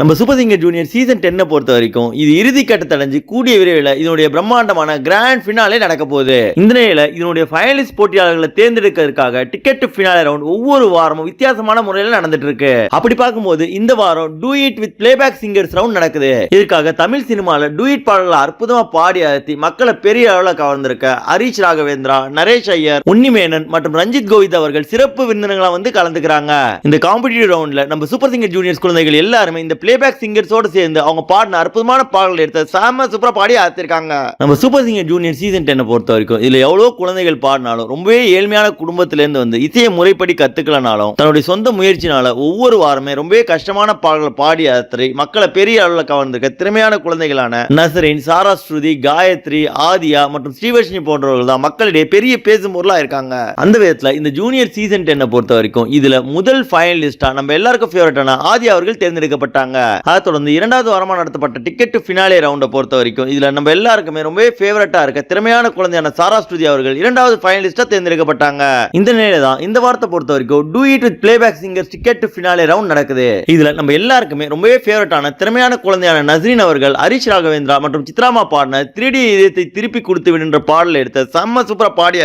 நம்ம super singer junior season டென்னை பொறுத்த வரைக்கும் இது இறுதி கட்டத்தை அடைஞ்சு கூடிய விரைவில் இதனுடைய பிரம்மாண்டமான கிராண்ட் ஃபினாலே நடக்க போகுது. இந்த நிலையில இதனுடைய ஃபைனலிஸ்ட் போட்டியாளர்களை தேர்ந்தெடுக்கிறதுக்காக டிக்கெட் ஃபினாலே ரவுண்ட் ஒவ்வொரு வாரமும் வித்தியாசமான முறையில் நடந்துட்டு இருக்கு. அப்படி பார்க்கும்போது இந்த வாரம் do it with playback singers round நடக்குது. இதுக்காக தமிழ் சினிமாவில் டூ இட் பாடல்களை அற்புதமா பாடி அழுத்தி மக்களை பெரிய அளவில் கவர்ந்திருக்க ஹரிஷ் ராகவேந்திரா நரேஷ் ஐயர் உன்னிமேனன் மற்றும் ரஞ்சித் கோவிந்த் அவர்கள் சிறப்பு விருந்தினர்களா வந்து கலந்துக்கிறாங்க. இந்த காம்படிட்டிவ் ரவுண்ட்ல நம்ம சூப்பர் சிங்கர் ஜூனியர்ஸ் குழந்தைகள் எல்லாருமே இந்த பிளேபேக் சிங்கர்ஸோடு சேர்ந்து அவங்க பாடின அற்புதமான பாடல் எடுத்த சாம சூப்பராக பாடி ஆத்திருக்காங்க நம்ம சூப்பர் சிங்கர் ஜூனியர் சீசன் டென்னை பொறுத்த வரைக்கும் இதில் எவ்வளோ குழந்தைகள் பாடினாலும் ரொம்பவே ஏழ்மையான குடும்பத்திலேருந்து வந்து இசையை முறைப்படி கற்றுக்கலனாலும் தன்னுடைய சொந்த முயற்சினால ஒவ்வொரு வாரமே ரொம்பவே கஷ்டமான பாடல்களை பாடி ஆத்திரை மக்களை பெரிய அளவில் கவர்ந்திருக்க திறமையான குழந்தைகளான நசரின் சாரா ஸ்ருதி காயத்ரி ஆதியா மற்றும் ஸ்ரீவர்ஷினி போன்றவர்கள் தான் மக்களிடையே பெரிய பேசும் பொருளாக இருக்காங்க. அந்த விதத்தில் இந்த ஜூனியர் சீசன் டென்னை பொறுத்த வரைக்கும் இதில் முதல் ஃபைனலிஸ்டாக நம்ம எல்லாருக்கும் ஃபேவரட்டான ஆதி அவர்கள் தேர்ந்தெடுக்கப்பட்டாங்க. அதை தொடர்ந்து இரண்டாவது வாரமாக நடத்தப்பட்ட டிக்கெட் ஃபினாலே ரவுண்டை பொறுத்த வரைக்கும் இதில் நம்ம எல்லாருக்குமே ரொம்பவே ஃபேவரட்டாக இருக்க திறமையான குழந்தையான சாரா ஸ்ருதி அவர்கள் இரண்டாவது ஃபைனலிஸ்டாக தேர்ந்தெடுக்கப்பட்டாங்க. இந்த நிலையில தான் இந்த வாரத்தை பொறுத்த வரைக்கும் do it with playback singer ticket finale round நடக்குது. இதில் நம்ம எல்லாருக்குமே ரொம்பவே ஃபேவரட்டான திறமையான குழந்தையான நஸ்ரீன் அவர்கள் ஹரிஷ் ராகவேந்திரா மற்றும் சித்ராமா பாடின த்ரீ டி இதயத்தை திருப்பி கொடுத்து விடுன்ற பாடல் எடுத்த செம்ம சூப்பரா பாடிய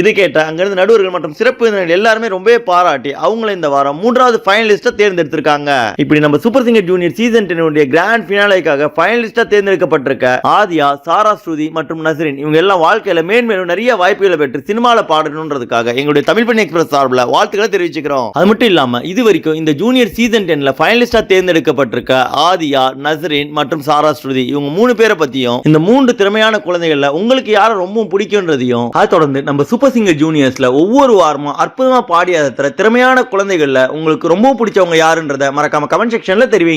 இது கேட்ட அங்கிருந்து நடுவர்கள் மற்றும் சிறப்பு விருந்தினர்கள் எல்லாருமே ரொம்பவே பாராட்டி அவங்கள இந்த வாரம் மூன்றாவது ஃபைனலிஸ்டா தேர்ந்தெடுத்திருக்காங்க. இப்படி நம்ம சூப்பர் சிங்கர் ஜூனியர் சீசன் டென்னுடைய கிராண்ட் ஃபினாலைக்காக ஃபைனலிஸ்டாக தேர்ந்தெடுக்கப்பட்டிருக்க ஆதியா சாரா ஸ்ருதி மற்றும் நசரின் இவங்க எல்லாம் வாழ்க்கையில் மேன்மேலும் நிறைய வாய்ப்புகளை பெற்று சினிமாவில் பாடணுன்றதுக்காக எங்களுடைய தமிழ் பண்ணி எக்ஸ்பிரஸ் சார்பில் வாழ்த்துக்களை தெரிவிச்சுக்கிறோம். அது மட்டும் இல்லாமல் இது வரைக்கும் இந்த ஜூனியர் சீசன் டென்ல ஃபைனலிஸ்டாக தேர்ந்தெடுக்கப்பட்டிருக்க ஆதியா நசரின் மற்றும் சாரா ஸ்ருதி இவங்க மூணு பேரை பற்றியும் இந்த மூன்று திறமையான குழந்தைகளில் உங்களுக்கு யாரை ரொம்பவும் பிடிக்கும்ன்றதையும் அதை தொடர்ந்து நம்ம சூப்பர் சிங்கர் ஜூனியர்ஸில் ஒவ்வொரு வாரமும் அற்புதமாக பாடி திறமையான குழந்தைகளில் உங்களுக்கு ரொம்ப பிடிச்சவங்க யாருன்றத மறக்காம கமெண்ட் செக்ஷனில் தெரிவிங்க.